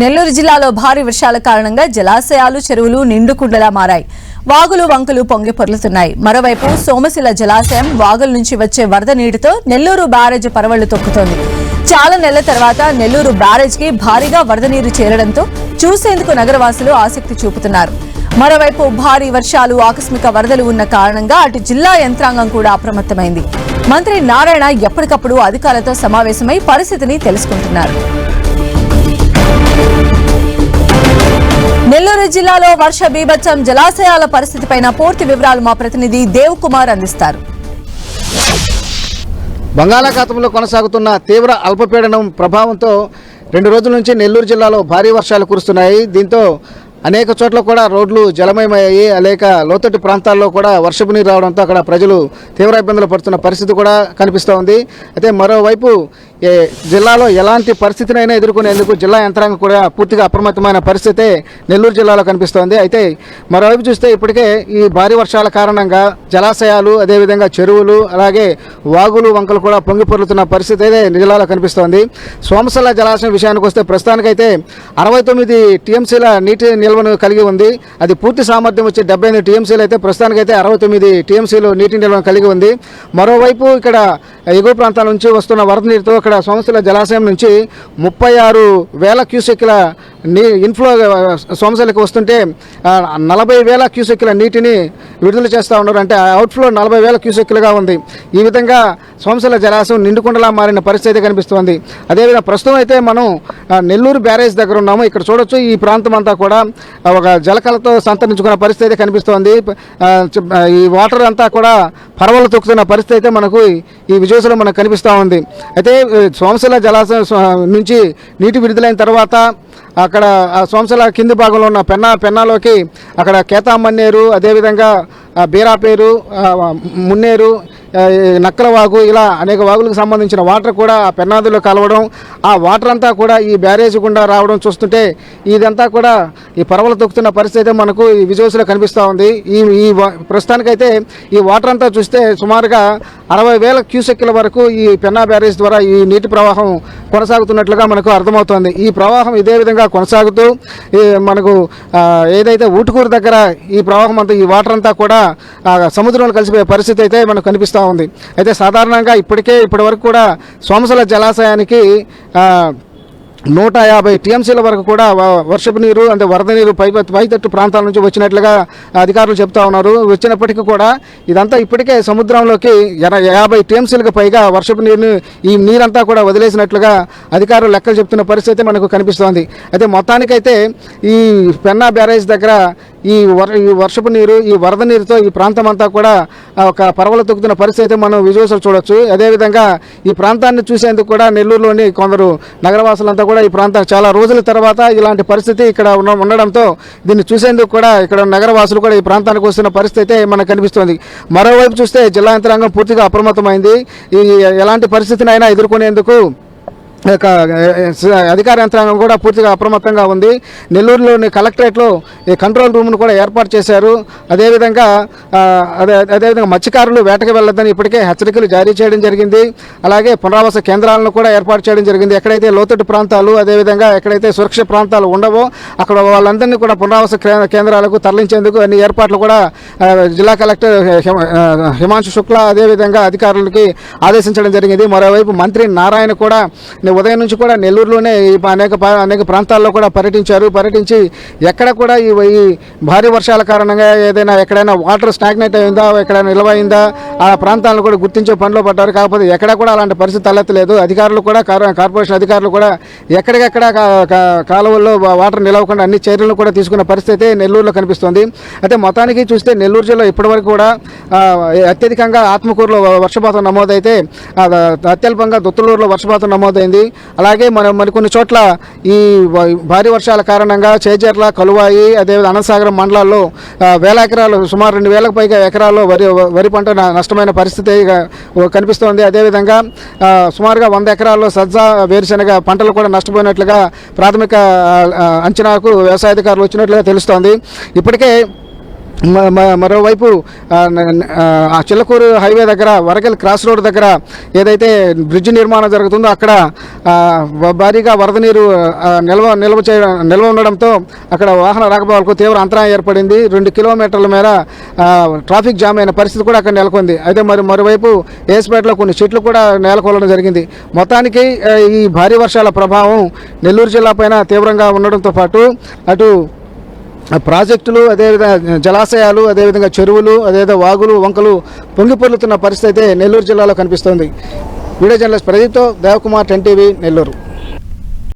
నెల్లూరు జిల్లాలో భారీ వర్షాల కారణంగా జలాశయాలు చెరువులు నిండుకుండలా మారాయి. వాగులు వంకలు పొంగి పొర్లుతున్నాయి. మరోవైపు సోమశిల జలాశయం వాగుల నుంచి వచ్చే వరద నీటితో నెల్లూరు బ్యారేజ్ పరవళ్ళు తొక్కుతోంది. చాలా నెలల తర్వాత నెల్లూరు బ్యారేజ్కి భారీగా వరద నీరు చేరడంతో చూసేందుకు నగరవాసులు ఆసక్తి చూపుతున్నారు. మరోవైపు భారీ వర్షాలు ఆకస్మిక వరదలు ఉన్న కారణంగా అటు జిల్లా యంత్రాంగం కూడా అప్రమత్తమైంది. మంత్రి నారాయణ ఎప్పటికప్పుడు అధికారులతో సమావేశమై పరిస్థితిని తెలుసుకుంటున్నారు. నెల్లూరు జిల్లాలో వర్ష బీభత్సం జలాశయాల పరిస్థితిపై పూర్తి వివరాలు మా ప్రతినిధి దేవ్ కుమార్ అందిస్తారు. బంగాళాఖాతంలో కొనసాగుతున్న తీవ్ర అల్పపీడనం ప్రభావంతో రెండు రోజుల నుంచి నెల్లూరు జిల్లాలో భారీ వర్షాలు కురుస్తున్నాయి. దీంతో అనేక చోట్ల కూడా రోడ్లు జలమయమయ్యాయి. అనేక లోతట్టు ప్రాంతాల్లో కూడా వర్షపు నీరు రావడంతో అక్కడ ప్రజలు తీవ్ర ఇబ్బందులు పడుతున్న పరిస్థితి కూడా కనిపిస్తూ ఉంది అయితే మరోవైపు జిల్లాలో ఎలాంటి పరిస్థితినైనా ఎదుర్కొనేందుకు జిల్లా యంత్రాంగం కూడా పూర్తిగా అప్రమత్తమైన పరిస్థితి నెల్లూరు జిల్లాలో కనిపిస్తోంది. అయితే మరోవైపు చూస్తే ఇప్పటికే ఈ భారీ వర్షాల కారణంగా జలాశయాలు అదేవిధంగా చెరువులు అలాగే వాగులు వంకలు కూడా పొంగిపొర్లుతున్న పరిస్థితి అయితే జిల్లాలో కనిపిస్తోంది. సోమసల్ల జలాశయం విషయానికి వస్తే ప్రస్తుతానికైతే అరవై తొమ్మిది టీఎంసీల నీటి నిల్వను కలిగి ఉంది. అది పూర్తి సామర్థ్యం వచ్చి డెబ్బై ఎనిమిది టీఎంసీలు అయితే ప్రస్తుతానికైతే అరవై తొమ్మిది టీఎంసీలు నీటి నిల్వను కలిగి ఉంది. మరోవైపు ఇక్కడ ఎగువ ప్రాంతాల నుంచి వస్తున్న వరద నీరుతో ఇక్కడ సోమశిల జలాశయం నుంచి ముప్పై ఆరు వేల క్యూసెక్ల నీ ఇన్ఫ్లో సోమశిలకు వస్తుంటే నలభై వేల క్యూసెక్కుల నీటిని విడుదల చేస్తూ ఉన్నారు. అంటే అవుట్ఫ్లో నలభై వేల క్యూసెక్కులుగా ఉంది. ఈ విధంగా సోమశిల జలాశయం నిండుకుండలా మారిన పరిస్థితి కనిపిస్తోంది. అదేవిధంగా ప్రస్తుతం అయితే మనం నెల్లూరు బ్యారేజ్ దగ్గర ఉన్నాము. ఇక్కడ చూడొచ్చు ఈ ప్రాంతం అంతా కూడా ఒక జలకలతో సంతరించుకున్న పరిస్థితి అయితే కనిపిస్తోంది. ఈ వాటర్ అంతా కూడా పరవలు తొక్కుతున్న పరిస్థితి అయితే మనకు ఈ విజువల్స్లో మనకు కనిపిస్తూ ఉంది. అయితే సోమశిల జలాశయం నుంచి నీటి విడుదలైన తర్వాత అక్కడ సోంసల కింది భాగంలో ఉన్న పెన్నా పెన్నాలోకి అక్కడ కేతామన్నేరు అదేవిధంగా బీరాపేరు మున్నేరు నక్కల వాగు ఇలా అనేక వాగులకు సంబంధించిన వాటర్ కూడా ఆ పెన్నాదులో కలవడం ఆ వాటర్ అంతా కూడా ఈ బ్యారేజ్ గుండా రావడం చూస్తుంటే ఇదంతా కూడా ఈ పరవలు తొక్కుతున్న పరిస్థితి అయితే మనకు ఈ విజువల్స్లో కనిపిస్తూ ఉంది. ఈ ఈ వా- ప్రస్తుతానికైతే ఈ వాటర్ అంతా చూస్తే సుమారుగా అరవై వేల క్యూసెక్ల వరకు ఈ పెన్నా బ్యారేజ్ ద్వారా ఈ నీటి ప్రవాహం కొనసాగుతున్నట్లుగా మనకు అర్థమవుతోంది. ఈ ప్రవాహం ఇదే విధంగా కొనసాగుతూ మనకు ఏదైతే ఊటుకూరు దగ్గర ఈ ప్రవాహం అంతా ఈ వాటర్ అంతా కూడా సముద్రంలో కలిసిపోయే పరిస్థితి అయితే మనకు కనిపిస్తూ ఉంది. అయితే సాధారణంగా ఇప్పటికే ఇప్పటి వరకు కూడా సోమసల జలాశయానికి నూట యాభై టీఎంసీల వరకు కూడా వర్షపు నీరు అంటే వరద నీరు పై పైతట్టు ప్రాంతాల నుంచి వచ్చినట్లుగా అధికారులు చెప్తా ఉన్నారు. వచ్చినప్పటికీ కూడా ఇదంతా ఇప్పటికే సముద్రంలోకి యాభై టీఎంసీలకు పైగా వర్షపు నీరుని ఈ నీరంతా కూడా వదిలేసినట్లుగా అధికారులు లెక్కలు చెప్తున్న పరిస్థితి మనకు కనిపిస్తోంది. అయితే మొత్తానికైతే ఈ పెన్నా బ్యారేజ్ దగ్గర ఈ వర ఈ వర్షపు నీరు ఈ వరద నీరుతో ఈ ప్రాంతం అంతా కూడా ఒక పరవలు తొక్కుతున్న పరిస్థితి అయితే మనం విజువల్స్ చూడొచ్చు. అదేవిధంగా ఈ ప్రాంతాన్ని చూసేందుకు కూడా నెల్లూరులోని కొందరు నగరవాసులంతా కూడా ఈ ప్రాంతం చాలా రోజుల తర్వాత ఇలాంటి పరిస్థితి ఇక్కడ ఉన్న ఉండడంతో దీన్ని చూసేందుకు కూడా ఇక్కడ నగరవాసులు కూడా ఈ ప్రాంతానికి వస్తున్న పరిస్థితి అయితే మనకు కనిపిస్తుంది. మరోవైపు చూస్తే జిల్లా యంత్రాంగం పూర్తిగా అప్రమత్తమైంది. ఈ ఎలాంటి పరిస్థితినైనా ఎదుర్కొనేందుకు అధికార యంత్రాంగం కూడా పూర్తిగా అప్రమత్తంగా ఉంది. నెల్లూరులోని కలెక్టరేట్లో ఈ కంట్రోల్ రూమ్ను కూడా ఏర్పాటు చేశారు. అదేవిధంగా అదే అదేవిధంగా మత్స్యకారులు వేటకు వెళ్ళొద్దని ఇప్పటికే హెచ్చరికలు జారీ చేయడం జరిగింది. అలాగే పునరావాస కేంద్రాలను కూడా ఏర్పాటు చేయడం జరిగింది. ఎక్కడైతే లోతట్టు ప్రాంతాలు అదేవిధంగా ఎక్కడైతే సురక్షిత ప్రాంతాలు ఉండవో అక్కడ వాళ్ళందరినీ కూడా పునరావాస కేంద్రాలకు తరలించేందుకు అన్ని ఏర్పాట్లు కూడా జిల్లా కలెక్టర్ హిమాంశు శుక్లా అదేవిధంగా అధికారులకి ఆదేశించడం జరిగింది. మరోవైపు మంత్రి నారాయణ కూడా ఉదయం నుంచి కూడా నెల్లూరులోనే అనేక అనేక ప్రాంతాల్లో కూడా పర్యటించారు. పర్యటించి ఎక్కడ కూడా ఈ భారీ వర్షాల కారణంగా ఏదైనా ఎక్కడైనా వాటర్ స్టాగ్నేట్ అయిందా ఎక్కడైనా నిల్వైందా ఆ ప్రాంతాలను కూడా గుర్తించే పనిలో పడ్డారు. కాకపోతే ఎక్కడ కూడా అలాంటి పరిస్థితి తలెత్తలేదు. అధికారులు కూడా కార్పొరేషన్ అధికారులు కూడా ఎక్కడికెక్కడ కాలువల్లో వాటర్ నిలవకుండా అన్ని చర్యలను కూడా తీసుకున్న పరిస్థితి నెల్లూరులో కనిపిస్తుంది. అయితే మొత్తానికి చూస్తే నెల్లూరు జిల్లా ఇప్పటివరకు కూడా అత్యధికంగా ఆత్మకూరులో వర్షపాతం నమోదైతే అత్యల్పంగా దుత్తలూరులో వర్షపాతం నమోదైంది. అలాగే మన మరికొన్ని చోట్ల ఈ భారీ వర్షాల కారణంగా చేజర్ల కలువాయి అదేవిధంగా అనంతసాగరం మండలాల్లో వేల ఎకరాలు సుమారు రెండు వేలకు పైగా ఎకరాల్లో వరి వరి పంట నష్టమైన పరిస్థితి కనిపిస్తోంది. అదేవిధంగా సుమారుగా వంద ఎకరాల్లో సజ్జ వేరుశెనగ పంటలు కూడా నష్టపోయినట్లుగా ప్రాథమిక అంచనాకు వ్యవసాయ అధికారులు వచ్చినట్లుగా తెలుస్తోంది. ఇప్పటికే మరోవైపు ఆ, చిల్లకూరు హైవే దగ్గర వరగల్ క్రాస్ రోడ్ దగ్గర ఏదైతే బ్రిడ్జ్ నిర్మాణం జరుగుతుందో అక్కడ భారీగా వరద నీరు నిల్వ నిల్వ చే నిల్వ ఉండడంతో అక్కడ వాహన రాకపోకలకు తీవ్ర అంతరాయం ఏర్పడింది. రెండు కిలోమీటర్ల మేర ట్రాఫిక్ జామ్ అయిన పరిస్థితి కూడా అక్కడ నెలకొంది. అయితే మరి మరోవైపు ఏసుపేటలో కొన్ని చెట్లు కూడా నేలకొల్లడం జరిగింది. మొత్తానికి ఈ భారీ వర్షాల ప్రభావం నెల్లూరు జిల్లా పైన తీవ్రంగా ఉండడంతో పాటు అటు ప్రాజెక్టులు అదేవిధంగా జలాశయాలు అదేవిధంగా చెరువులు అదేవిధంగా వాగులు వంకలు పొంగిపొర్లుతున్న పరిస్థితి అయితే నెల్లూరు జిల్లాలో కనిపిస్తోంది. వీడియో జర్నలిస్ట్ ప్రదీప్తో దేవకుమార్ టెన్ టీవీ నెల్లూరు.